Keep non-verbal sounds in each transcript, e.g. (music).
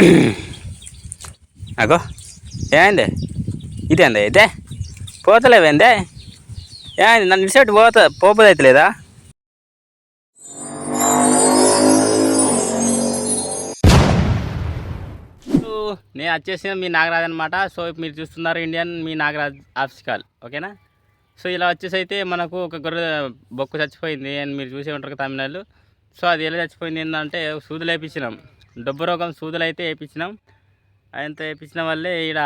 (clears throat) అగో ఏమైంది ఇదేంది? అయితే పోతలేవేందే? ఏంది? నన్ను ఇటు పోత పోపదైతే లేదా సో, నేను వచ్చేసిన మీ నాగరాజ్ అనమాట సో ఇప్పుడు మీరు చూస్తున్నారు ఇండియన్ మీ నాగరాజ్ ఆఫ్సికల్ ఓకేనా? సో ఇలా వచ్చేసి అయితే మనకు ఒక గొర్రె బొక్కు చచ్చిపోయింది అని మీరు చూసే ఉంటారు తమిళనాడు సో అది ఎలా చచ్చిపోయింది ఏంటంటే సూదులు లేపించినాం డబ్బు రోగం సూదులు అయితే వేయించినాం. అంత వేయించిన వల్లే ఇక్కడ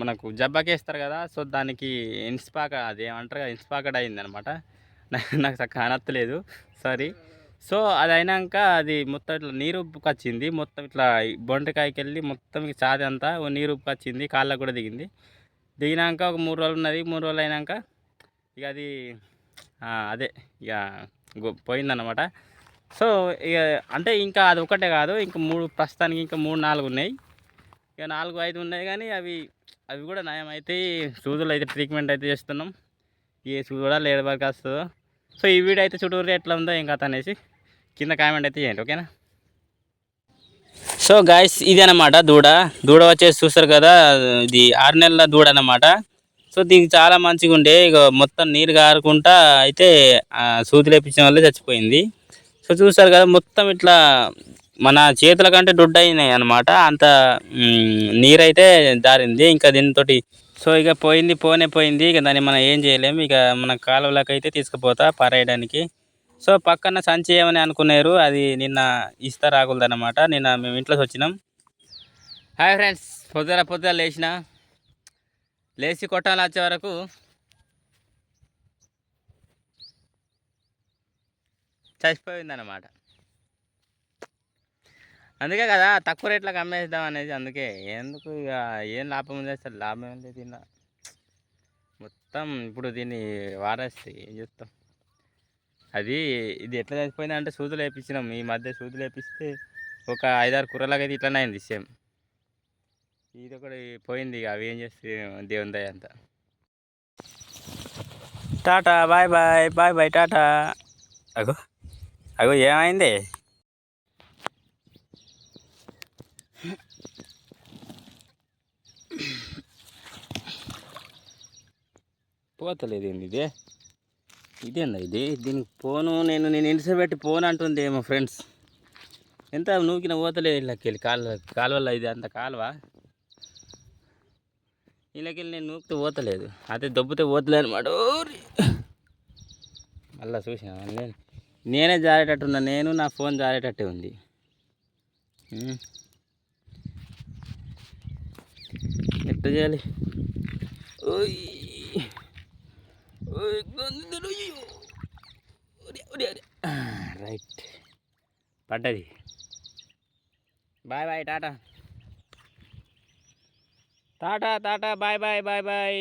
మనకు జబ్బకేస్తారు కదా సో దానికి ఇన్స్పాక అది ఏమంటారు కదా ఇన్స్పాకడ్ అయింది అనమాట (laughs) నాకు చక్కగా అనత్తలేదు సారీ. సో అది అయినాక అది మొత్తం ఇట్లా నీరు ఉప్పుకొచ్చింది మొత్తం ఇట్లా బొండకాయకి వెళ్ళి మొత్తం చాది అంతా ఓ నీరు ఉప్పుకొచ్చింది కాళ్ళకు కూడా దిగింది. దిగినాక ఒక మూడు రోజులు ఉన్నది మూడు రోజులు అయినాక ఇక అది అదే ఇక పోయిందన్నమాట సో ఇక అంటే ఇంకా అది ఒకటే కాదు ఇంకా మూడు ప్రస్తుతానికి ఇంకా మూడు నాలుగు ఉన్నాయి. ఇక నాలుగు ఐదు ఉన్నాయి కానీ అవి అవి కూడా నయం అయితే సూదులు అయితే ట్రీట్మెంట్ అయితే చేస్తున్నాం. ఏ సూదు కూడా లేడు వరకు వస్తుందో సో ఈ వీడియో అయితే చుట్టూరు ఎట్లా ఉందో ఏం కథ అనేసి కింద కామెంట్ అయితే చేయండి ఓకేనా? సో గాయస్ ఇది అనమాట దూడ. దూడ వచ్చేసి చూస్తారు కదా ఇది ఆరు నెలల దూడ అనమాట సో దీనికి చాలా మంచిగా ఉండే ఇక మొత్తం నీరు కారుకుంటా అయితే సూది లేపించిన వల్లే చచ్చిపోయింది. సో చూస్తారు కదా మొత్తం ఇట్లా మన చేతుల కంటే దొడ్డు అయినాయి అనమాట అంత నీరైతే దారింది ఇంకా దీనితోటి సో ఇక పోయింది పోనే పోయింది. ఇక దాన్ని మనం ఏం చేయలేము. ఇక మన కాలువలోకి అయితే తీసుకుపోతా పారేయడానికి. సో పక్కన సంచి ఏమని అనుకున్నారు? అది నిన్న ఇస్తా రాకూడదన్నమాట నిన్న మేము ఇంట్లోకి వచ్చినాం. హాయ్ ఫ్రెండ్స్ పొద్దున పొద్దున లేచిన. లేచి కొట్టాలి వచ్చే వరకు చచ్చిపోయిందన్నమాట. అందుకే కదా తక్కువ రేట్లకు అమ్మేద్దాం అనేది అందుకే. ఎందుకు ఇక ఏం లాభం ఉంది అసలు? లాభం ఏం లేదు తిన్నా మొత్తం ఇప్పుడు దీన్ని వారేస్తే ఏం చేస్తాం? అది ఇది ఎట్లా చచ్చిపోయింది అంటే సూదులు వేయించినాం ఈ మధ్య సూదులు వేపిస్తే ఒక ఐదారు కూరలాగా అయితే ఇట్లనే అయింది సేమ్. ఇది ఒకటి పోయింది ఇక. అవి ఏం చేస్తే దేవుని దయ అంత. Tata bye bye. Bye bye tata. అగో. అగో ఏమైంది? పోతలేదు ఏంది ఇది? ఇదేందా ఇది? దీనికి పోను నేను నేను ఇంటి పెట్టి పోను అంటుంది మా ఫ్రెండ్స్. ఎంత నూకిన పోతలేదు ఇళ్ళకెళ్ళి కాలువ కాలువలో ఇది అంత కాలువ? ఇళ్ళకెళ్ళి నేను నూకితే పోతలేదు. అదే దొబ్బితే పోతలేదు అనమాట మళ్ళీ చూసిన నేను నేనే జారేటట్టున్నా నేను నా ఫోన్ జారేటట్టే ఉంది. ఎట్ట ఎట్లా చేయాలి? ఓయ్. ఓయ్ రైట్. పడ్డది. Bye bye tata. Tata tata bye bye bye bye.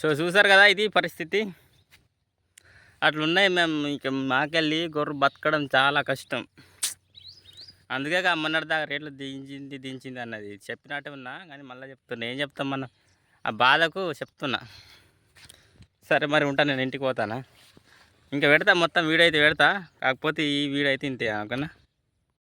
So చూసారు కదా ఇది పరిస్థితి. అట్లున్నాయి మేము ఇక మాకెళ్ళి గొర్రె బతకడం చాలా కష్టం. అందుకే ఇక మొన్నటి దాకా రేట్లు దించింది దించింది అన్నది. చెప్పినట్టే ఉన్నా కానీ మళ్ళీ చెప్తున్నా. ఏం చెప్తాం మనం? ఆ బాధకు చెప్తున్నా. సరే మరి ఉంటాను నేను ఇంటికి పోతానా? ఇంకా పెడతా మొత్తం వీడియో అయితే పెడతా. కాకపోతే ఈ వీడియో అయితే ఇంతే ఓకేనా?